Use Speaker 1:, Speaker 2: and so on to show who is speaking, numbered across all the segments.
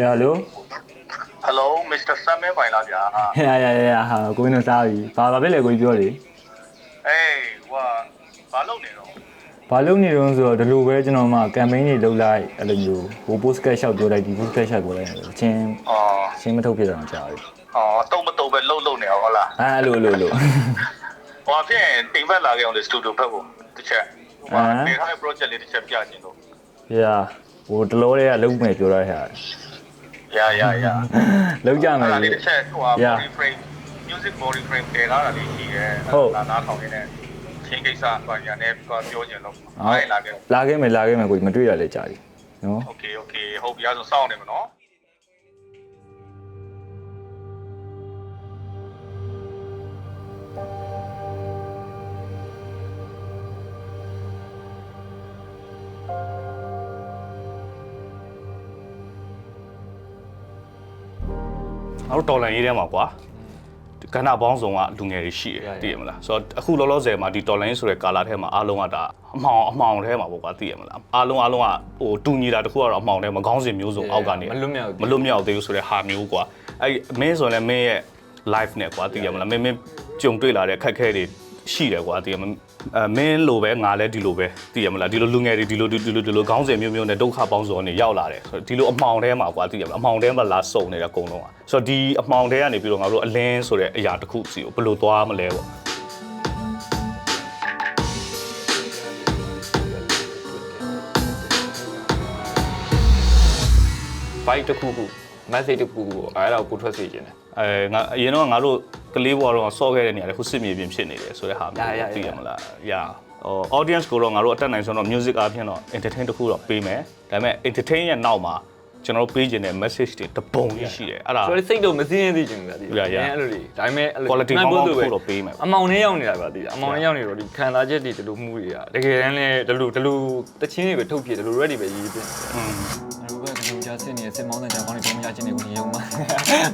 Speaker 1: ရလို
Speaker 2: Hello Mr. Sam မဲပိုင်လားဗျာ။
Speaker 1: ရရရရဟာကိုင်းတော့စားပြီ။ဘာဘာပဲလဲကိုကြီးပြောလေ
Speaker 2: အေးဟိုဘာလုပ်နေတော့။
Speaker 1: ဘာလုပ်နေတော့ဆိုတော့ဒီလိုပဲကျွန်တော်မှ campaign တွေလုပ်လိုက်အဲ့လိုမျိုးဟို post card လျှောက်ပြောလိုက်ဒီ post card လျှောက်ပြောလိုက်အချင်း
Speaker 2: အော်
Speaker 1: ရှင်းမထုတ်ဖြစ်တော့ကြာပြီ
Speaker 2: အော်တုံးမတုံးပဲလှုပ်လှုပ်နေအောင်ဟုတ်လား။
Speaker 1: အဲ့လိုလိုလို
Speaker 2: ဟိုအဖြစ်တင်ဘက်လာခဲ့အောင်လေ studio ဘက်ကိုတစ်ချက်ဟိုနေထားတဲ့ project လေးတစ်ချက်ပြချင်လို့။
Speaker 1: ရဟိုတလောတွေကလုံးမယ်ပြောရတဲ့ဟာ
Speaker 2: ရရရ
Speaker 1: ။လုံးကြမယ်
Speaker 2: အဲ့ဒါ
Speaker 1: လေ
Speaker 2: လေးတစ်ချက်ဟို
Speaker 1: Yeah.
Speaker 2: body frame music body frame တည်ထားတာလေးရှိတယ်
Speaker 1: ဟုတ်
Speaker 2: ဒါနားထောင်နေတဲ့ချင်းကိစ္စဘာညာနဲ့ပြောချင်လို့
Speaker 1: ဟုတ်
Speaker 2: အဲ့လာခဲ့
Speaker 1: လာခဲ့မယ်လာခဲ့မယ်ကိုကြီးမတွေ့ရလေကြာပြီ။နော်
Speaker 2: โอเคโอเคဟုတ်ပြီအဲ့ဆိုစောင့်နေမနော်
Speaker 3: တို့တော်လန်ရေးထဲမှာကွာကဏ္ဍပေါင်းစုံကလူငယ်တွေရှိတယ်သိရမလားဆိုတော့အခုလောလောဆယ်မှာဒီတော်လန်ရေးဆိုတဲ့ကာလာထဲမှာအားလုံးကဒါအမှောင်အမှောင်ထဲမှာပေါ့ကွာသိရမလားအားလုံးအားလုံးကဟိုတူညီတာတခုကတော့အမှောင်ထဲမှာခေါင်းစဉ်မျိုးစုံအောက်ကနေ
Speaker 1: မလွတ်မြောက်သေးဘူး
Speaker 3: မလွတ်မြောက်သေးဘူးဆိုတဲ့ဟာမျိုးကွာအဲ့မင်းဆိုရင်လည်းမင်းရဲ့ live နဲ့ကွာသိရမလားမင်းမင်းကြုံတွေ့လာတဲ့အခက်အခဲတွေရှိတယ်ကွာသိရမလား အဲမင်းလိုပဲငါလည်းဒီလိုပဲသိရမလားဒီလိုလူငယ်တွေဒီလိုဒီလိုဒီလိုခေါင်းစဉ်မျိုးမျိုးနဲ့ဒုက္ခပေါင်းစုံနေရောက်လာတယ်ဆိုတော့ဒီလိုအမှောင်ထဲမှာကွာသိရမလားအမှောင်ထဲမှာလာစုံနေတဲ့အကုန်လုံးอ่ะဆိုတော့ဒီအမှောင်ထဲကနေပြီးတော့ငါတို့အလင်းဆိုတဲ့အရာတစ်ခုစီကိုဘယ်လိုသွားမလဲပေါ့
Speaker 4: ဘိုက်တစ်ခုခု message တစ်ခုခုကိုအဲ့ဒါကိုပို့ထွက်စေခြင်းတယ်
Speaker 3: အဲငါအရင်တော့ငါတို့ကလေးဘွားတော့ဆော့ခဲ့တဲ့နေရာတွေခုစစ်မြေပြင်ဖြစ်နေတယ်ဆိုတဲ့ဟာမျိုး
Speaker 4: ရရရ
Speaker 3: သိရမလားရဟို audience ကိုတော့ငါတို့အတက်နိုင်ဆုံးတော့ music အားဖြင့်တော့ entertain တစ်ခုတော့ပေးမယ်ဒါပေမဲ့ entertain ရဲ့နောက်မှာကျွန်တော်တို့ပေးခြင်းတဲ့ message တွေတပုံကြီးရှိတယ်အဲ့ဒါ
Speaker 4: ဆိုတော့စိတ်တော့မစင်းရသေးချင်ဘူးလားဒီ
Speaker 3: ရရ
Speaker 4: အဲ့လိုလေဒါပေမဲ့အဲ့လို
Speaker 3: quality
Speaker 4: မှန်
Speaker 3: ကောင်း
Speaker 4: ဖို့
Speaker 3: ကောင်း
Speaker 4: ဆိုပဲ
Speaker 3: တစ်ခုတော့ပေးမယ်ပေါ့
Speaker 4: အမောင်နဲ့ရောက်နေတာပါဒီအမောင်နဲ့ရောက်နေတော့ဒီခံစားချက်တွေဒီလိုမှုတွေကတကယ်တမ်းလဲဒီလိုဒီလိုတချင်းတွေပဲထုတ်ပြဒီလို ready ပဲရေးပြ
Speaker 3: อืม
Speaker 1: တို့ကဒီလို ကြာစစ်နေစစ်မောင်းတဲ့ကြောင်ကောင်းတွေပုံရချင်းတွေကိုရုံမှာ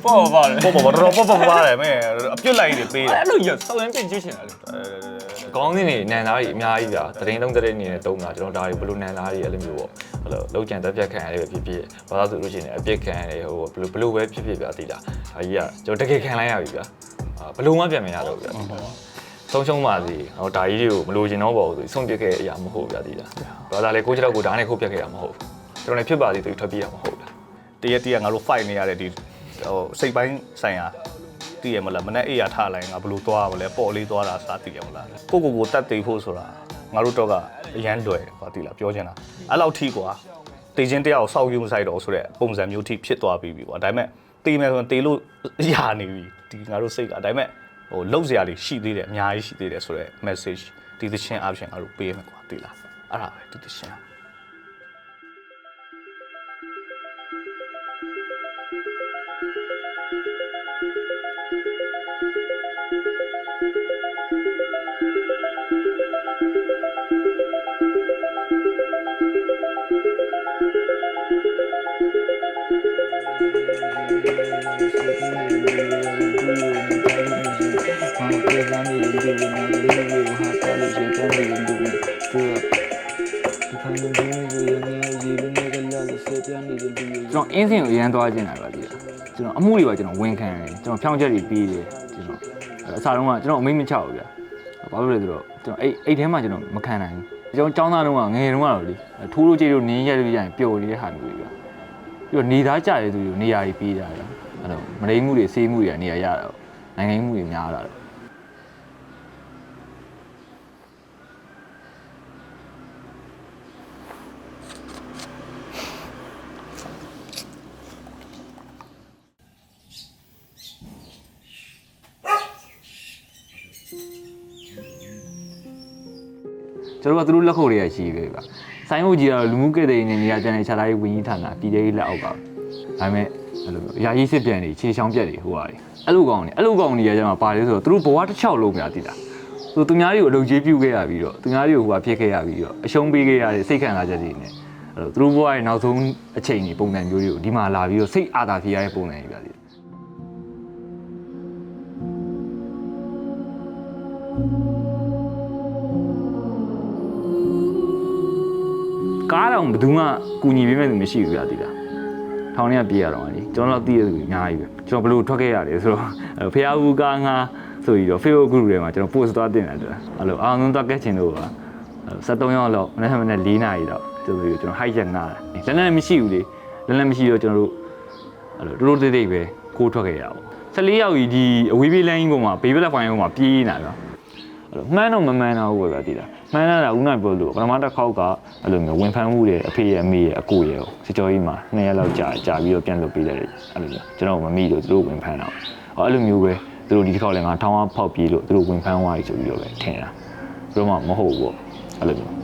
Speaker 4: ပေါ့ပါလေ
Speaker 3: ပေါ့ပေါ့ပေါ့တော့ပေါ့ပေါ့ပါတယ်မဲအပြစ်လိုက်တွေပေးတယ်
Speaker 4: အဲ့လိုရဆောင်းရင်ပြင်ကြည့်ချင်တာလေကောင်းစင်းတွေနန်သားတွေအများကြီးဗျာတရင်လုံးတရင်နေနဲ့တုံးတာကျွန်တော်ဒါတွေဘလို့နန်သားတွေအဲ့လိုမျိုးပေါ့ဟိုလိုလောက်ကျန်တက်ပြတ်ခံရတယ်ပဲဖြစ်ဖြစ်ဘာသာဆိုလို့ရှိရင်အပြစ်ခံရတယ်ဟိုဘလို့ဘလို့ပဲဖြစ်ဖြစ်ဗျာသိလားဒါကြီးကကျွန်တော်တကယ်ခံလိုက်ရပြီဗျာဘလို့မှပြန်မရတော့ဗျာဆုံးရှုံးပါစေဟိုဒါကြီးတွေကိုမလိုချင်တော့ပါဘူးဆိုဆုံးပြစ်ခဲ့တဲ့အရာမဟုတ်ဗျာသိလားဘာသာလေကိုကျွန်တော်ကိုဒါနဲ့ခုတ်ပြတ်ခဲ့တာမဟုတ်ဘူး ကျွန်တော်လည်းဖြစ်ပါစေသူထွက်ပြေးတာမဟုတ်လား
Speaker 3: တရက်တရက်ငါတို့ fight နေရတဲ့ဒီဟိုစိတ်ပိုင်းဆိုင်ရာတည်ရမလားမနေ့အေးရထားလိုက်ငါဘယ်လိုသွားမလဲပေါ့လေးသွားတာစားတည်ရမလားကိုကိုကိုတတ်သိဖို့ဆိုတာငါတို့တော့ကအရန်လွယ်တယ်ကွာတည်လားပြောချင်တာအဲ့လောက်ထိကွာတည်ချင်းတရားကိုစောက်ယူမဆိုင်တော့ဆိုတဲ့ပုံစံမျိုးထိဖြစ်သွားပြီကွာဒါပေမဲ့တည်မယ်ဆိုရင်တည်လို့ရနေပြီဒီငါတို့စိတ်ကဒါပေမဲ့ဟိုလှုပ်ရှားတွေရှိသေးတယ်အများကြီးရှိသေးတယ်ဆိုတဲ့ message ဒီသချင်းအပြင်ငါတို့ပေးမယ်ကွာတည်လားအဲ့ဒါပဲဒီသချင်း
Speaker 5: ကျွန်တော်အင်းစင်ကိုအရန်သွားခြင်းတာပါဒီကျွန်တော်အမှုတွေပါကျွန်တော်ဝန်ခံတယ်ကျွန်တော်ဖြောင်းချက်တွေပြီးတယ်ကျွန်တော်အစားတော့ကကျွန်တော်အမိတ်မချဘူးဗျာဘာလို့လဲဆိုတော့ကျွန်တော်အဲ့အဲ့ထဲမှာကျွန်တော်မခံနိုင်ဘူး
Speaker 4: ကျွန်တော်ចောင်းသားတုန်းကငယ်တုန်းကတော့လေထိုးလို့ကြည့်လို့နင်းရက်လို့ရရင်ပျော်နေတဲ့ဟာမျိုးတွေပြပြီးတော့နေသားကြတဲ့သူတွေကိုနေရာကြီးပေးတာလေအဲ့တော့မရိမှုတွေဆေးမှုတွေကနေရာရတာပေါ့နိုင်ငံမှုတွေများလာတယ် ကျွန်တော်ကသူတို့လက်ခုပ်တွေကရှိပဲဗျ။ဆိုင်းဟုတ်ကြီးကတော့လူမှုကဲ့တဲ့နေနေရာပြန်နေခြားထားရေးဝန်ကြီးဌာနပြည်ထောင်ရေးလက်အောက်က။ဒါပေမဲ့အဲ့လိုမျိုးရာကြီးစစ်ပြန်နေခြေချောင်းပြက်တွေဟိုဟာတွေအဲ့လိုကောင်နေအဲ့လိုကောင်နေရကြမှာပါလေဆိုတော့သူတို့ဘဝတစ်ချောက်လုံးများတည်တာ။သူသူများတွေကိုအလုပ်ကြီးပြုတ်ခဲ့ရပြီးတော့သူများတွေကိုဟိုဟာဖြစ်ခဲ့ရပြီးတော့အရှုံးပေးခဲ့ရတဲ့စိတ်ခံစားချက်တွေနဲ့အဲ့လိုသူတို့ဘဝရဲ့နောက်ဆုံးအချိန်တွေပုံစံမျိုးတွေကိုဒီမှာလာပြီးတော့စိတ်အာသာဖြစ်ရတဲ့ပုံစံတွေပြတည်တယ်။ ကားတော့ဘယ်သူမှကူညီပေးမဲ့သူမရှိဘူးပြတိလားထောင်ထဲကပြေးရတော့လေကျွန်တော်တို့သိရသူအများကြီးပဲကျွန်တော်ဘယ်လိုထွက်ခဲ့ရလဲဆိုတော့အဲ့ဖះဦးကားငါဆိုပြီးတော့ Facebook group ထဲမှာကျွန်တော် post သွားတင်လိုက်တယ်အဲ့လိုအားလုံးသွားခဲ့ချင်လို့ပါ73ရောက်လောက်မနေ့ကမနေ့4နာရီတော့ကျွန်တော်ကျွန်တော် high jack ငါတယ်လက်နဲ့မရှိဘူးလေလက်နဲ့မရှိတော့ကျွန်တော်တို့အဲ့လိုတိုးတိုးတိတ်တိတ်ပဲကိုးထွက်ခဲ့ရအောင်14ရောက်ကြီးဒီအဝေးပြေးလိုင်းပေါ်မှာဘေးဘက်ပိုင်းပေါ်မှာပြေးနေတာဗျအဲ့လိုမှန်းတော့မမှန်းတော့ဘူးပဲဗျတိလား မှန်းတာကဦးနိုင်ပြောလို့ပထမတစ်ခေါက်ကအဲ့လိုမျိုးဝင်ဖမ်းမှုတွေအဖေရဲ့အမေရဲ့အကိုရဲ့စစ်ကြောကြီးမှာနှစ်ရက်လောက်ကြာကြာပြီးတော့ပြန်လုပ်ပေးလိုက်တယ်အဲ့လိုမျိုးကျွန်တော်မမိလို့သူတို့ဝင်ဖမ်းတော့အဲ့လိုမျိုးပဲသူတို့ဒီတစ်ခေါက်လည်းငါထောင်းအောင်ဖောက်ပြေးလို့သူတို့ဝင်ဖမ်းသွားပြီဆိုပြီးတော့ပဲထင်တာဘယ်တော့မှမဟုတ်ဘူးပေါ့အဲ့လိုမျိုး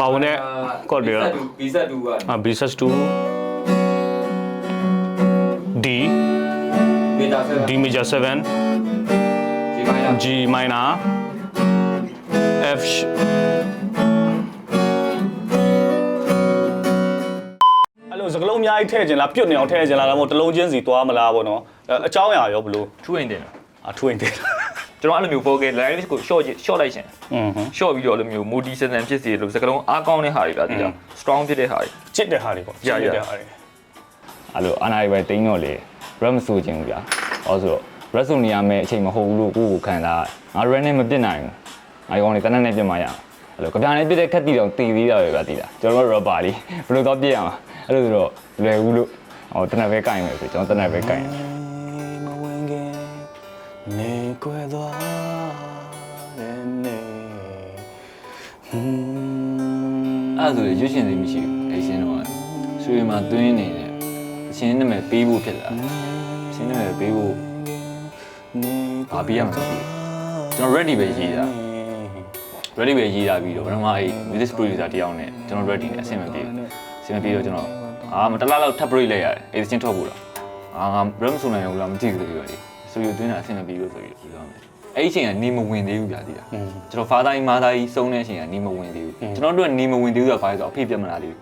Speaker 3: ပါဝင်တဲ့ code တွေက
Speaker 4: ဗီဇက်တူက
Speaker 3: အာ business to D
Speaker 4: မေတာဆက်
Speaker 3: D major 7
Speaker 4: ဒီပိုင်းက
Speaker 3: G minor F sh- အဲ့လိုစကလုံးအများကြီးထည့်ခြင်းလားပြုတ်နေအောင်ထည့်ခြင်းလားဒါမှမဟုတ်တစ်လုံးချင်းစီသွားမလားပေါ့နော်အဲ့အเจ้าအရာရောဘလို့
Speaker 1: ထူရင်တင်တယ်
Speaker 3: အထွင်းတယ်
Speaker 1: ကျွန်တော်အဲ့လိုမျိုး focus line list ကို short short လိုက်ရှင်
Speaker 3: อืมဟွန်း
Speaker 1: short ပြီးတော့အဲ့လိုမျိုး multi season ဖြစ်စီလို့စကလုံးအားကောင်းတဲ့ဟာတွေပြတည်တာ strong ဖြစ်တဲ့ဟာတွေ
Speaker 3: ချစ်တဲ့ဟာတွေပေါ့
Speaker 1: ရရ
Speaker 3: ချစ်တဲ့ဟာတွေ
Speaker 6: အဲ့လိုအနာရီပဲတင်းတော့လေ rap မဆိုခြင်းဘူးဗျာ။ဟောဆိုတော့ rap ဆိုနေရမယ့်အချိန်မဟုတ်ဘူးလို့ကိုယ့်ကိုခံစားငါ rap နဲ့မပြစ်နိုင်ဘူး။အဲကောင်လေးတနက်နဲ့ပြစ်မှရအောင်။အဲ့လိုကြပြားနဲ့ပြစ်တဲ့ခက်တီတော့တည်သေးတာပဲဗျာတည်တာ။ကျွန်တော်တို့ rapper လေးဘယ်လိုတော့ပြစ်ရမှာ။အဲ့လိုဆိုတော့လွယ်ဘူးလို့ဟောတနက်ပဲကင်မယ်ဆိုကျွန်တော်တနက်ပဲကင်တယ်
Speaker 3: မဝင်ခင်နေ ကွယ်သွားတဲ့နေဟွန်း
Speaker 4: အဲ့ဒါဆိုရွှေရှင်သိမရှိဘူးအဲ့ရှင်တော့ဆွေမှာတွင်းနေတယ်အရှင်နာမည်ပေးဖို့ဖြစ်လာအရှင်နာမည်ပေးဖို့ဘာပေးရမှာလဲကျွန်တော် ready ပဲရေးတာ ready ပဲရေးတာပြီးတော့ပထမအဲ့ music producer တယောက်နဲ့ကျွန်တော် ready နဲ့အဆင်မပြေဘူးအဆင်မပြေတော့ကျွန်တော်အာမတလားလောက်ထပ် break လိုက်ရတယ်အဲ့ဒီချင်းထုတ်ဖို့တော့အာငါ rap ဆိုနိုင်ဘူးလားမသိဘူးလေ ဆိုပြီးတွင်းတာအဆင်မပြေလို့ဆိုပြီးပြောမယ်အဲ့ဒီအချိန်ကနေမဝင်သေးဘူးဗျာဒီကကျွန်တော် father ကြီး mother ကြီးစုံတဲ့အချိန်ကနေမဝင်သေးဘူးကျွန်တော်တို့ကနေမဝင်သေးဘူးဆိုတာဘာလဲဆိုတော့အဖေပြတ်မလာသေးဘူး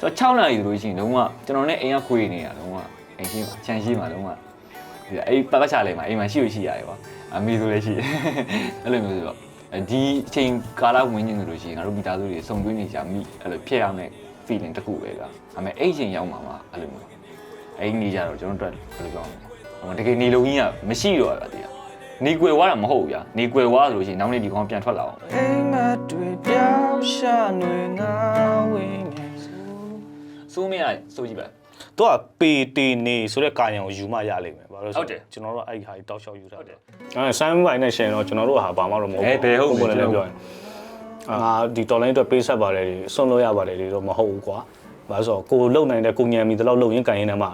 Speaker 4: ကျွန်တော်6နာရီဆိုလို့ရှိရင်လုံးဝကျွန်တော်နဲ့အိမ်ကခွေနေရလုံးဝအိမ်ရှိမှာခြံရှိမှာလုံးဝဒီအဲ့ပတ်ပတ်ချလေးမှာအိမ်မှာရှိလို့ရှိရတယ်ကွာအမေဆိုလည်းရှိတယ်အဲ့လိုမျိုးဆိုတော့ဒီအချိန်ကာလဝင်နေလို့ရှိရင်ငါတို့မိသားစုတွေစုံတွင်းနေကြမိအဲ့လိုဖြစ်ရမယ် feeling တစ်ခုပဲကဒါပေမဲ့အဲ့အချိန်ရောက်မှာမှအဲ့လိုမျိုးအဲ့ဒီနေကြတော့ကျွန်တော်တို့ဘယ်လိုပြောမလဲ တကယ်နေလုံးကြီးကမရှိတော့တာတရားနေကွယ်ွားတာမဟုတ်ဘူးဗျာနေကွယ်ွားဆိုလို့ရှိရင်နောက်နေ့ဒီကောင်ပြန်ထွက်လာအောင်
Speaker 3: အိမ်မက်တွေပြောင်းရှာနွေငါဝင်ငယ်
Speaker 4: စိုးမရစိုးကြည့်ပါ
Speaker 3: သူကပေတေနေဆိုတဲ့ကာယံကိုယူမှရလိမ့်မယ်ဘာလို့လဲ
Speaker 4: ဟုတ်
Speaker 3: ဆို
Speaker 4: တယ်
Speaker 3: တော့ကျွန်တော်တို့ကအဲ့ဒီဟာကြီးတောက်လျှောက်ယူထားတယ်အဲဆမ်ဘိုင်နဲ့ရှင်တော့ကျွန်တော်တို့ဟာဘာမှတော့မဟုတ်
Speaker 4: အဲဘယ်ဟုတ်
Speaker 3: ဘူး
Speaker 4: လဲ
Speaker 3: လည်းပြောရင်အာဒီတော်လိုင်းအတွက်ပေးဆက်ပါတယ်ဆွန့်လို့ရပါတယ်တွေတော့မဟုတ်ဘူးကွာဘာလို့ဆိုတော့ကိုလုံနိုင်တဲ့ကိုညံမီတလောက်လုံရင်းကန်ရင်းထဲမှာ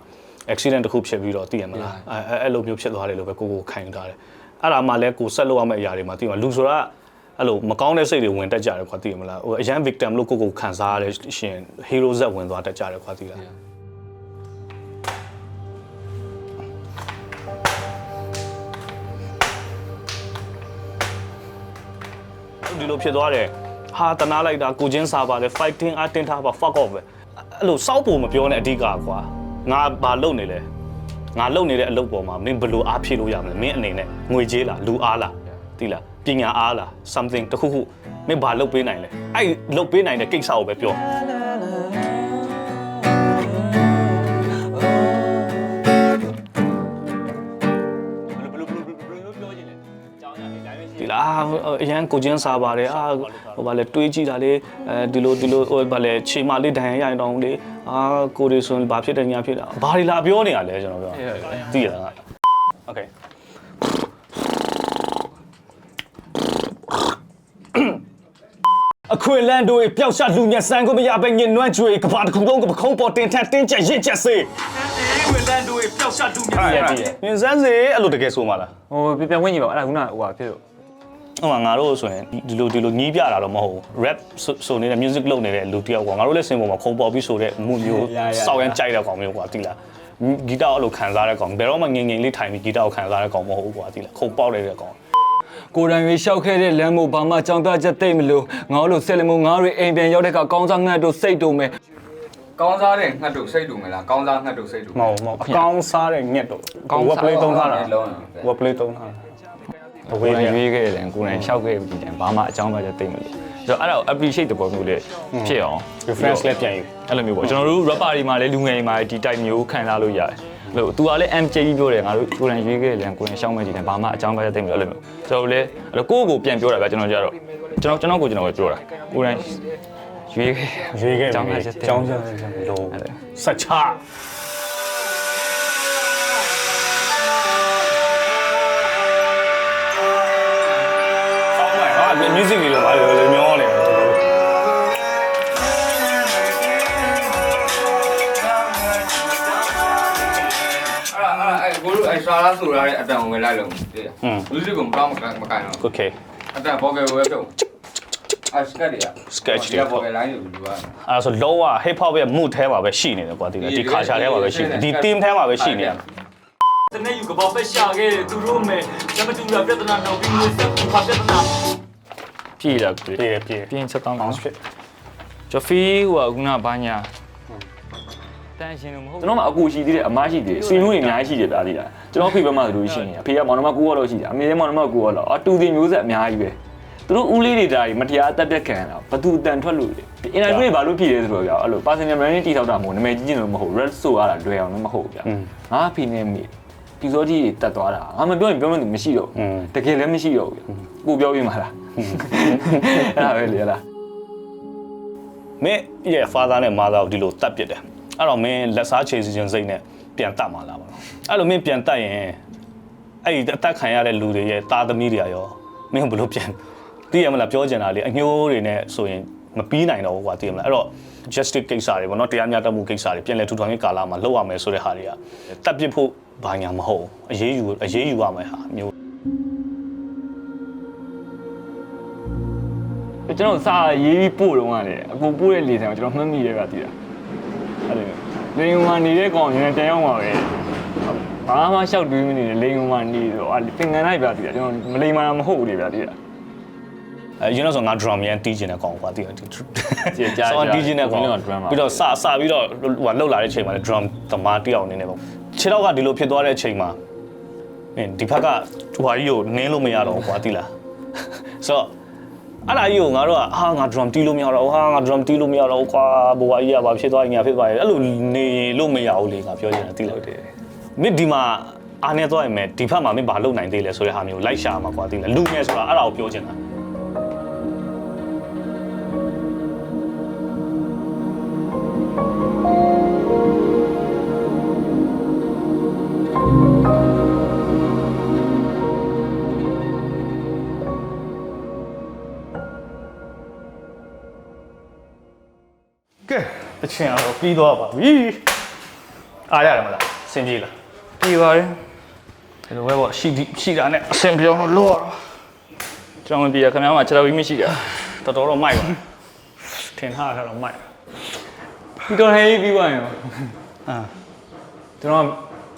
Speaker 3: accident တစ်ခုဖြစ်ပြီးတော့သိရမလားအဲအဲအဲ့လိုမျိုးဖြစ်သွားတယ်လို့ပဲကိုကိုခံယူထားတယ်အဲ့ဒါမှလည်းကိုဆက်လို့ရမယ့်အရာတွေမှာသိမှာလူဆိုတာအဲ့လိုမကောင်းတဲ့စိတ်တွေဝင်တက်ကြတယ်ကွာသိရမလားဟိုအရန် victim လို့ကိုကိုခံစားရတဲ့ရှင် hero ဇက်ဝင်သွားတက်ကြတယ်ကွာသိလားဒီလိုဖြစ်သွားတယ်ဟာတနာလိုက်တာကိုချင်းစားပါတယ် fighting အတင်းထားပါ fuck off ပဲအဲ့လိုစောက်ဖို့မပြောနဲ့အဓိကကွာ ငါဘာလုပ်နေလဲငါလုပ်နေတဲ့အလုပ်ပေါ်မှာမင်းဘယ်လိုအားဖြည့်လို့ရမလဲမင်းအနေနဲ့ငွေကြေးလားလူအားလားသိလားပညာအားလား something တခုခုမင်းဘာလုပ်ပေးနိုင်လဲအဲ့လုပ်ပေးနိုင်တဲ့ကိစ္စကိုပဲပြောဒီလားအရန်ကိုချင်းစားပါတယ်အာဟိုဗာလေတွေးကြည့်တာလေအဲဒီလိုဒီလိုဟိုဗာလေခြေမလေးဒဏ်ရာရရင်တော့လေ အာကိုဒီဆိုရင်ဘာဖြစ်တယ်ညာဖြစ်တာဘာတွေလာပြောနေရလဲကျွန်တော်ပြောသိရတာ Okay အခွေလန်တို့ပျောက်ရှလူမျက်စံကိုမရပဲညင်နွမ်းကြွေကဘာတစ်ခုလုံးကပခုံးပေါ်တင်ထက်တင်းချက်ရစ်ချက်စေခွေလန်တို့ပျောက်ရှလူမျက်စံညင်စန်းစေအဲ့လိုတကယ်ဆိုမှလား
Speaker 4: ဟိုပြန်ပြန်ဝင်ကြည့်ပါအဲ့ဒါခုနဟိုဟာဖြစ်လို့
Speaker 3: ဟိုမှာငါတို့ဆိုရင်ဒီလိုဒီလိုညီးပြတာတော့မဟုတ်ဘူး rap ဆိုဆိုနေတဲ့ music လုပ်နေတဲ့လူတစ်ယောက်ကွာငါတို့လည်းစင်ပေါ်မှာခုံပေါ်ပြီးဆိုတဲ့မှုမျိုးစောက်ရမ်းကြိုက်တဲ့ကောင်မျိုးကွာတိလားဂီတအဲ့လိုခံစားတဲ့ကောင်ဘယ်တော့မှငငငလေးထိုင်ပြီးဂီတကိုခံစားတဲ့ကောင်မဟုတ်ဘူးကွာတိလားခုံပေါက်နေတဲ့ကောင်
Speaker 4: ကိုယ်တိုင်ရွေးလျှောက်ခဲ့တဲ့လမ်းမို့ဘာမှကြောင်ပြချက်သိမ့်မလို့ငါတို့ဆက်လမို့ငါတို့အိမ်ပြန်ရောက်တဲ့ကကောင်းစားငှက်တို့စိတ်တို့မယ်
Speaker 7: ကောင်းစားတဲ့ငှက်တို့စိတ်တူမလားကောင်းစားငှက်တို့စိတ်တူ
Speaker 3: မဟုတ်မဟုတ်အကောင်းစားတဲ့ညက်တော့ web play သုံးထားတာ web play သုံးထားတာ ဘဝ
Speaker 4: ကိုယ်တိုင်
Speaker 3: ကြီး
Speaker 4: ရွေးခဲ့တယ်ကိုယ်တိုင်လျှောက်ခဲ့ပြီးတယ်ဘာမှအကြောင်းပြချက်သိမ့်မလို့ဆိုတော့အဲ့ဒါကို appreciate တဲ့ပုံမျိုးလေးဖြစ်အောင်
Speaker 3: reference လည်းပြန်ယူ
Speaker 4: အဲ့လိုမျိုးပေါ့ကျွန်တော်တို့ rapper တွေမှာလည်းလူငယ်တွေမှာဒီ type မျိုးခံစားလို့ရတယ်လို့ तू ကလည်း MJ ကြီးပြောတယ်ငါတို့ကိုယ်တိုင်ရွေးခဲ့တယ်ကိုယ်တိုင်ရှောင်းမဲ့ကြည့်တယ်ဘာမှအကြောင်းပြချက်သိမ့်မလို့အဲ့လိုမျိုးကျွန်တော်တို့လည်းအဲ့လိုကိုယ့်ကိုယ်ပြန်ပြောတာဗျကျွန်တော်ကြတော့ကျွန်တော်ကျွန်တော်ကိုကျွန်တော်ပဲပြောတာကိုယ်တိုင်ရွေးခဲ့
Speaker 3: ရွေးခဲ့
Speaker 4: အကြောင်းပြ
Speaker 3: ပြီ
Speaker 4: ချက်သိမ့်
Speaker 3: အကြောင်းပြချက်လို့ဆက်ချ music တွေတော့ဘာလို့လဲမျောနေတယ်
Speaker 7: အဲ့ဒါအဲ့ကိုတို့အဲ့ရှာလာဆိုရတဲ့အတန်ဝင်လိုက်လို့တည်
Speaker 3: อืม
Speaker 7: လူစစ်ကိုမကောင်းမကန်မကန်တော့
Speaker 3: okay
Speaker 7: အတန်ဘောကယ်ဝဲပြုတ်အဲ့စကတ်တွေက
Speaker 3: sketch တွေ
Speaker 7: ဘောကယ်လိုင်းတွေလူက
Speaker 3: အဲ့ဆိုလောက hip hop ရဲ့ mood ထဲမှာပဲရှိနေတယ်ကွာဒီဒီခါချာထဲမှာပဲရှိနေဒီ team ထဲမှာပဲရှိနေတယ်
Speaker 8: တနေ့ယူကပောက်ပဲရှာခဲ့တယ်သူတို့မဲ့ကျမတူရပြဿနာတော့ပြီးလို့ဆက်ပြီးပါပြဿနာ
Speaker 4: ပြည့်လာပြီ
Speaker 3: ပြေပြေ
Speaker 4: ပြင်းချက်တောင်း
Speaker 3: bounce fit
Speaker 4: ကျော်ဖီဟိုကခုနဘာညာတန်ရှင်လို့မဟုတ်ကျွန်တော်မှအကူရှိသေးတယ်အမရှိသေးတယ်ဆွေမျိုးတွေအများကြီးရှိတယ်ဗျာဒီလားကျွန်တော်ဖေဘက်မှဆိုလို့ရှိရင်ဖေကမောင်နှမ9ယောက်လောက်ရှိတယ်အမေမောင်နှမ9ယောက်လောက်အတူတင်မျိုးဆက်အများကြီးပဲသူတို့ဦးလေးတွေဒါကြီးမတရားတက်ပြက်ခံတာဘသူတန်ထွက်လို့လေအင်တာဗျူးတွေဘာလို့ဖြစ်လဲဆိုတော့ဗျာအဲ့လို personal branding တိထောက်တာမဟုတ်နာမည်ကြီးကျင်လို့မဟုတ် red ဆိုရတာလွယ်အောင်လည်းမဟုတ်ဗျာငါဖေနေမိဒီစောကြီးတက်သွားတာငါမပြောရင်ပြောမှသူမရှိတော့ဘူးတကယ်လည်းမရှိတော့ဘူးကိုပြောပြမှာလား အဲ့ဒါပဲလေလား
Speaker 3: မင်းရဲ့ father နဲ့ mother ကိုဒီလိုတတ်ပစ်တယ်အဲ့တော့မင်းလက်စားချေစီခြင်းစိတ်နဲ့ပြန်တတ်မှာလားပါအဲ့လိုမင်းပြန်တတ်ရင်အဲ့ဒီအသက်ခံရတဲ့လူတွေရဲ့သားသမီးတွေရောမင်းဘယ်လိုပြန်သိရမလားပြောချင်တာလေအညိုးတွေနဲ့ဆိုရင်မပြီးနိုင်တော့ဘူးကွာသိရမလားအဲ့တော့ justice ကိစ္စတွေပေါ့နော်တရားမျှတမှုကိစ္စတွေပြန်လည်ထူထောင်ရေးကာလမှာလုပ်ရမယ်ဆိုတဲ့ဟာတွေကတတ်ပစ်ဖို့ဘာညာမဟုတ်ဘူးအရေးယူအရေးယူရမယ်ဟာမျိုး
Speaker 4: ကျွန်တော်စာရေးပြီးပို့တော့ကလေအကူပို့တဲ့လေဆန်ကိုကျွန်တော်မှတ်မိတယ်ဗျာတည်တာအဲ့လိုလေယုံမှာနေတဲ့ကောင်ညနေတန်ရောက်မှာပဲဘာမှရှောက်တွေးမနေနဲ့လေယုံမှာနေတော့အဲ့သင်္ကန်းလိုက်ဗျာတည်တာကျွန်တော်မလိမ္မာမဟုတ်ဘူးလေဗျာတည်တာ
Speaker 3: အဲကျွန်တော်ဆိုငါ drum ရန်တီးကျင်တဲ့ကောင်ကွာတီးတယ်
Speaker 4: ကြည့်ကြ
Speaker 3: ဆောင်းတီးကျင်တဲ့ကောင်
Speaker 4: ဘယ်လို drum
Speaker 3: ပြီးတော့စစပြီးတော့ဟိုလှုပ်လာတဲ့အချိန်မှာလည်း drum သမားတယောက်အနေနဲ့ပေါ့ခြေတော့ကဒီလိုဖြစ်သွားတဲ့အချိန်မှာအင်းဒီဘက်ကဟွာကြီးကိုနင်းလို့မရတော့ဘူးကွာတီးလားဆိုတော့ အဲ့ဒါကြီးကိုငါတို့ကဟာငါ drum တီးလို့မရတော့ဘူးဟာငါ drum တီးလို့မရတော့ဘူးကွာဘွာကြီးကဘာဖြစ်သွားညာဖြစ်သွားရဲ့အဲ့လိုနေလို့မရဘူးလေငါပြောချင်တာတီးလိုက်တယ်မင်းဒီမှာအားနေသွားရင်မဲ့ဒီဘက်မှာမင်းဘာလုပ်နိုင်သေးလဲဆိုတဲ့ဟာမျိုးလိုက်ရှာမှာကွာတီးလားလူငယ်ဆိုတာအဲ့ဒါကိုပြောချင်တာ တချင်တော့ပြီးသွားပါပြီအားရတယ်မလားစင်ပြေလား
Speaker 4: ပြီးပါတယ်
Speaker 3: ဒီလိုပဲပေါ့ရှိဒီရှိတာနဲ့အစင်ပြောင်းလို့လောရတော့
Speaker 4: ကျွန်တော်မပြေခင်ဗျားမှာခြေတော်ကြီးမရှိတာ
Speaker 3: တော်တော်တော့မိုက်ပါထင်ထားတာတော့မိုက်
Speaker 4: ပြီးတော့ဟေးပြီးသွားရင်
Speaker 3: အာ
Speaker 4: ကျွန်တော်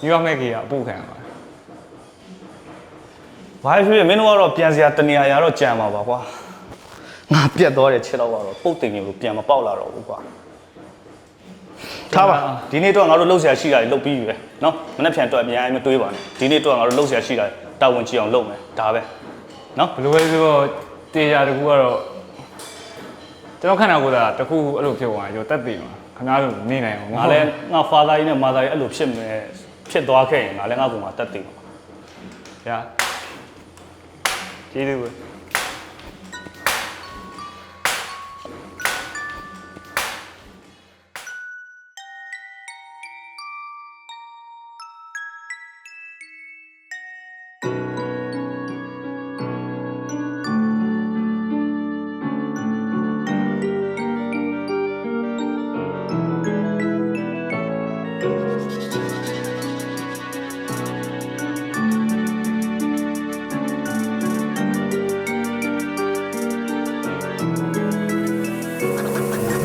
Speaker 4: ညောင်းမဲ့ကြီးကအပူခံပါ
Speaker 3: ဘာဖြစ်ဖြစ်မင်းတို့ကတော့ပြန်စရာတနေရာရာတော့ကြံပါပါကွာငါပြတ်သွားတဲ့ခြေတော့ကတော့ပုတ်တင်မျိုးလိုပြန်မပေါက်လာတော့ဘူးကွာ
Speaker 9: ထားပါဒီနေ့တော့ငါတို့လှုပ်ရှားရှိတာတွေလှုပ်ပြီးပြီပဲနော်မနေ့ပြန်တော့အများကြီးမတွေးပါနဲ့ဒီနေ့တော့ငါတို့လှုပ်ရှားရှိတာတာဝန်ကြည့်အောင်လုပ်မယ်ဒါပဲနော်
Speaker 10: ဘယ်လိုပဲဆိုတော့တေချာတကူကတော့ကျွန်တော်ခန္ဓာကိုယ်ကတခုအဲ့လိုဖြစ်သွားရင်ကျွန်တော်တက်ပြီမှာခင်ဗျားတို့နေနိုင်အောင်
Speaker 9: ငါလည်းငါ father ကြီးနဲ့ mother ကြီးအဲ့လိုဖြစ်မယ်ဖြစ်သွားခဲ့ရင်ငါလည်းငါ့ဘုံမှာတက်တည်မှာ
Speaker 10: ဗျာကျေးဇူးပဲ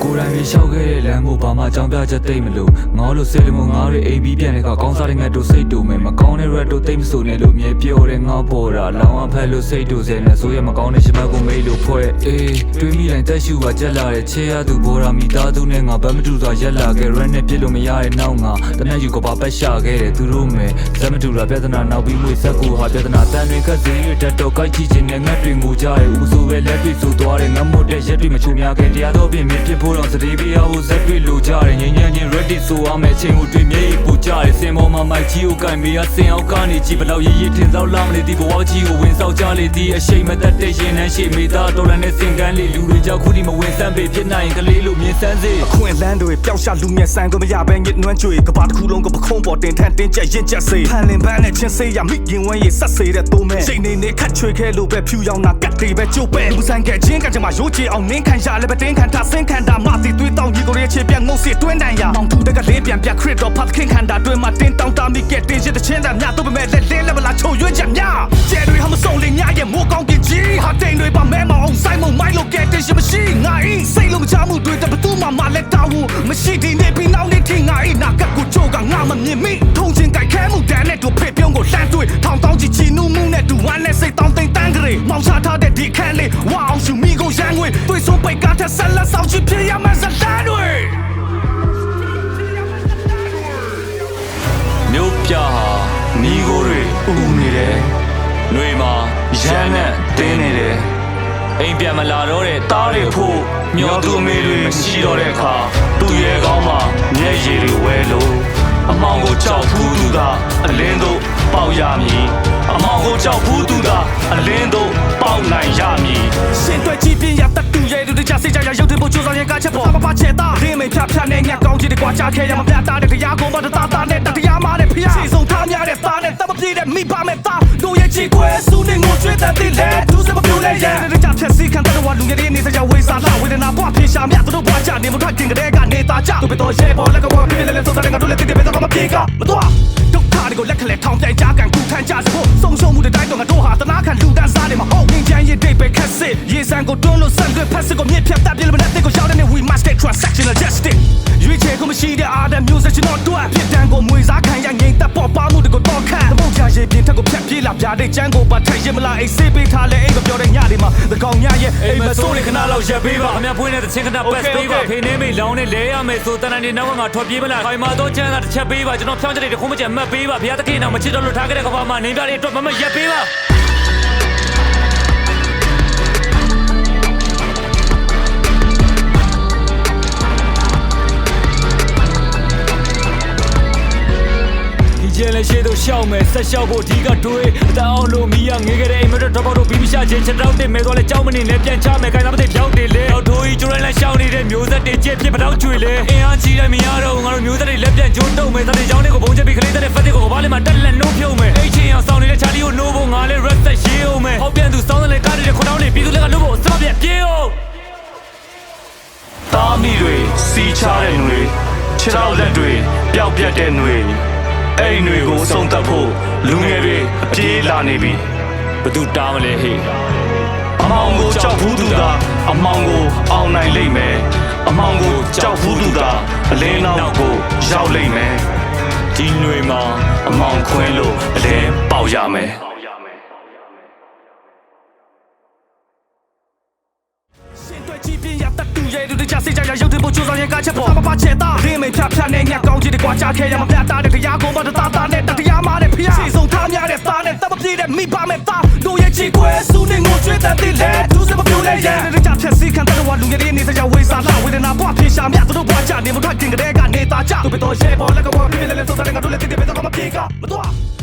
Speaker 4: ကိုယ်တိုင်ရေလျှောက်ခဲ့တဲ့လမ်းကိုဘာမှအကြောင်းပြချက်သိမ့်မလို့ငေါလို့စေလမငါတွေအိမ်ပြီးပြန်တဲ့အခါကောင်းစားတဲ့ငတ်တို့စိတ်တူမယ်မကောင်းတဲ့ရက်တို့သိမ့်မဆိုနဲ့လို့မြေပြောတဲ့ငါပေါ်တာလောင်အဖက်လို့စိတ်တူစေနဲ့ဆိုရမကောင်းတဲ့ရှမတ်ကိုမေးလို့ဖွဲ့အေးတွေးမိတိုင်းတက်ရှူပါကြက်လာတဲ့ချေရသူဘောရာမိသားစုနဲ့ငါဗတ်မတူစွာရက်လာခဲ့ run နဲ့ပြစ်လို့မရတဲ့နောက်ငါတနက်ယူကပါပက်ရှာခဲ့တယ်သူတို့မယ်ဇက်မတူတာပြဿနာနောက်ပြီးမွေဆက်ကူဟာပြဿနာတန်တွေခက်စေရတက်တော့ကြိုက်ချခြင်းနဲ့ငတ်တွေငိုကြတယ်ဦးဆိုပဲလက်တွေဆိုသွားတယ်ငတ်မွတ်တဲ့ရက်တွေမချိုများခဲ့တရားတော်ပြင်မဖြစ်ဖို့တော့စတေးပြရဖို့ဇက်တွေလိုကြတယ်ငြိမ်းချမ်းခြင်း ready ဆိုအောင်မဲ့ချင်းကိုတွေ့မျက်ရည်ပူကြတယ်စင်ပေါ်မှာမိုက်ကြီးကိုကင်မေးရစင်အောက်ကနေကြည့်ဘလောက်ရည်ရည်ထင်သောလောက်မလေးဒီဘဝကြီးကိုဝင်ဆောက်ကြလေဒီအရှိန်မသက်တဲ့ရင်နှန်းရှိမိသားတော်လန်နဲ့စင်ကန်းလေးလူတွေကြောက်ခုဒီမဝင်ဆန်းပေဖြစ်နိုင်ရင်ကလေးလိုမြင်ဆန်းစေ
Speaker 3: အခွင့်အလန်းတွေပျောက်ရှာလူမျက်စံကိုမရဘဲညစ်နွမ်းကြွေကဘာတစ်ခုလုံးကပခုံးပေါ်တင်ထန်တင်းကျက်ရင်ကျက်စေဖန်လင်ပန်းနဲ့ချင်းစေးရမိရင်ဝမ်းရည်ဆက်စေတဲ့တိုးမဲချိန်နေနေခတ်ချွေခဲလို့ပဲဖြူရောင်နာကတ်တွေပဲကျုပ်ပဲလူဆိုင်ကချင်းကကြမှာရိုးချအောင်နင်းခံရလည်းပဲတင်းခံထားဆင်းခံတာမသိသွေးတောင်းကြီးကိုရဲ့ချေပြငုတ်စီတွင်းတန်ရမောင်သူတကလေးပြန်ပြခရစ်တော့ဖတ်ခင်ခံတာတွင်းမှာတင်းတောင်းတာမိကဲတင်းချစ်တဲ့ချင်းတာမြတော့ပဲမဲ့လက်လေးလည်းမလားချုံရွံ့ချက်မြကျဲတွေဟာမဆုံးလေညရဲ့မိုးကောင်းကင်ကြီးဟာတိန်တွေပါမဲမအောင်ဆိုင်မမိုက်လို့ကဲတင်းရှိမရှိငါအင်းစိတ်လုံးမချမှုတွေတဘသူမှမလက်တောင်းဘူးမရှိဒီနေပြီးနောက်နေထင်ငါအင်းနာကကိုချိုးကငါမမြင်မိထုံချင်း ကြိုက်ခဲမှုတန်းနဲ့တို့ဖေပြုံးကိုလှမ်းတွေ့ထောင်တောင်းချီချီနူးမှုနဲ့တူဝမ်းနဲ့စိတ်တောင်းသိမ့်တန်းကြရေမောင်ချထားတဲ့ဒီခန်းလေးဝါအောင်ရှူမိကိုရန်ငွေတွေ့ဆုံးပိတ်ကားထက်ဆက်လက်ဆောင်ချဖြစ်ရမှန်းစတန်းတွေ
Speaker 4: မြို့ပြဟာမိโกတွေဥနေတယ်။နှွေမှာရမ်းနဲ့တင်းနေတယ်။အိမ်ပြန်မလာတော့တဲ့တားတွေဖို့မျောသူမေတွေမရှိတော့တဲ့အခါသူ့ရဲ့ကောင်းမှာမျက်ရည်တွေဝဲလို့ အမောင်ကိုကြောက်ဖူးသူသာအလင်းတို့ပေါက်ရမည်။အမောင်ကိုကြောက်ဖူးသူသာအလင်းတို့ပေါက်နိုင်ရမည်။
Speaker 3: ရှင်တွေ့ကြည့်ပြရတတ်တူရဲ့လူတွေကြစိတ်ကြရရုပ်တွေပို့ချိုးဆောင်ရင်ကချက်ပေါ်ပပချက်တာရင်းမိဖြတ်ဖြတ်နဲ့ညက်ကောင်းကြီးတွေကွာချခဲ့ရမပြတာတဲ့တရားကိုမတတာတာနဲ့တရားမာတဲ့ဖျားစီဆုံးထားများတဲ့သားနဲ့တမပြေတဲ့မိဘမဲ့သား တို့ရဲ့ချီခွဲစုနေငိုကျွေးတဲ့တိလေသူစမပြိုလဲရဲ့တဲ့ကြဖြက်စီခံတဲ့ဝလူငယ်တွေနေစကြဝေးစားလာဝေဒနာပွားဖေရှာမြတ်တို့ပွားချနေမထွက်ခင်ကလေးကနေသားချသူပဲတော့ရဲပေါ်လက်ကဝါပြည့်လဲလဲဆိုတာငါတို့လက်တိတဲ့ပဲတော့မပြေကမတော့ဒုက္ခတွေကိုလက်ခလဲထောင်ပြိုင်ကြကန်ကူခံကြစဖို့ဆုံးရှုံးမှုတွေတိုင်းတော့ငါတို့ဟာတနာခံလူတန်းစားနေမှာဟုတ်ငင်းချမ်းရဲ့ဒိတ်ပဲခက်စစ်ရေစံကိုတွန်းလို့ဆန်တွေဖက်စစ်ကိုမြင့်ဖြတ်တပ်ပြလို့မနဲ့တဲ့ကိုရောက်တဲ့ we must get transactional justice ရွေးချယ်ကိုမရှိတဲ့အားတဲ့မျိုးဆက်ကျွန်တော်တို့ဖြစ်တန်းကိုမွေစား က်ကိုဖြတ်ပြေးလာပြတဲ့ကျန်းကိုပါထိုက်ရမလားအိတ်ဆေးပေးထားလဲအိတ်မပြောတဲ့ညတွေမှာသကောင်ညရဲ့အိမ်မဆိုးလေခဏလောက်ရက်ပေးပါ
Speaker 4: အမြဖွင့်နေတဲ့ချင်းကနာပတ်ပေးပါဖေနေမိလောင်းနဲ့လဲရမယ်ဆိုတန်တန်နေနောက်ကငါထွက်ပြေးမလားခိုင်မာတော့ချမ်းသာတစ်ချက်ပေးပါကျွန်တော်ဖြောင်းချက်တွေတခုမှချက်မှတ်ပေးပါဘုရားသခင်တော်မချစ်တော့လို့ထားခဲ့တဲ့ကဘာမှနေပြတဲ့အတွက်မမရက်ပေးပါ ဒီကျဲလဲရှေ့တို့ရှောက်မယ်ဆက်ရှောက်ဖို့ဒီကတွေးအတောင်းလို့မီးရငေးခဲ့တဲ့အိမ်မတော်တော့တော့ဘီဘီရှာချင်းချက်တော့တင်မဲတော့လဲကြောင်းမနေနဲ့ပြန်ချမယ်ခိုင်သားမသိပြောင်းတယ်လေတော့ထိုးကြီးကျိုးလိုက်ရှောက်နေတဲ့မျိုးဆက်တွေကျက်ဖြစ်ပတော့ကျွေလေအင်အားကြီးတယ်မရတော့ငါတို့မျိုးဆက်တွေလက်ပြန်ကျိုးတုံမယ်တတဲ့ကြောင်းတွေကိုဘုံချက်ပြီးခလေးတဲ့ဖက်တွေကိုဘာလဲမှတက်လက်နှုတ်ဖြုံမယ်အိတ်ချင်းအောင်ဆောင်နေတဲ့ချာလီကိုနိုးဖို့ငါလဲ rest ဆက်ရေးအောင်မယ်ဟောက်ပြန်သူစောင်းတဲ့ကားတွေခွန်တောင်းနေပြည်သူလက်ကလို့ဖို့စမပြတ်ပြေးအောင်
Speaker 3: သားမိတွေစီချတဲ့ຫນွေခြေထောက်လက်တွေပျောက်ပြတ်တဲ့ຫນွေ အဲ့ဒီຫນွေကိုအဆုံးသတ်ဖို့လူငယ်တွေအပြေးလာနေပြီ
Speaker 4: ဘသူတားမလဲဟေ့
Speaker 3: အမောင်ကိုကြောက်ဘူးသူသာအမောင်ကိုအောင်နိုင်လိမ့်မယ်အမောင်ကိုကြောက်ဘူးသူသာအလင်းနောက်ကိုရောက်လိမ့်မယ်
Speaker 4: ဒီຫນွေမှာ
Speaker 3: အမောင်ခွင်းလို့အလင်းပေါက်ရမယ်ရှင်တွေ့ကြည့်ပြရတတ်တူရ ရဲတူတကြ စိတ်ကြရရုပ်တွေပို့ကြိုးစားရင်ကချက်ပေါ်မပါချက်သားရင်းမိန်ဖြတ်ဖြတ်နဲ့ညက်ကောင်းကြီးတွေကွာကြခဲ့ရမပြတာတဲ့တရားကုန်မတသားသားနဲ့တရားမားတဲ့ဖျားစီဆုံးထားများတဲ့သားနဲ့တပ်မပြေတဲ့မိဘမဲ့သားတို့ရဲ့ချီကွဲစုနေငိုကြွေးတဲ့တိလေဒူးစမပြိုလဲရဲတဲ့ကြဖြက်စီခံတဲ့ဝလူငယ်တွေနေစကြဝေးစားလာဝေဒနာပွားဖေရှာမြတ်တို့ပွားကြနေမထွက်ခင်ကလေးကနေသားကြသူပဲတော့ရဲပေါ်လက်ကဝပြည့်လေလေဆိုတာကတို့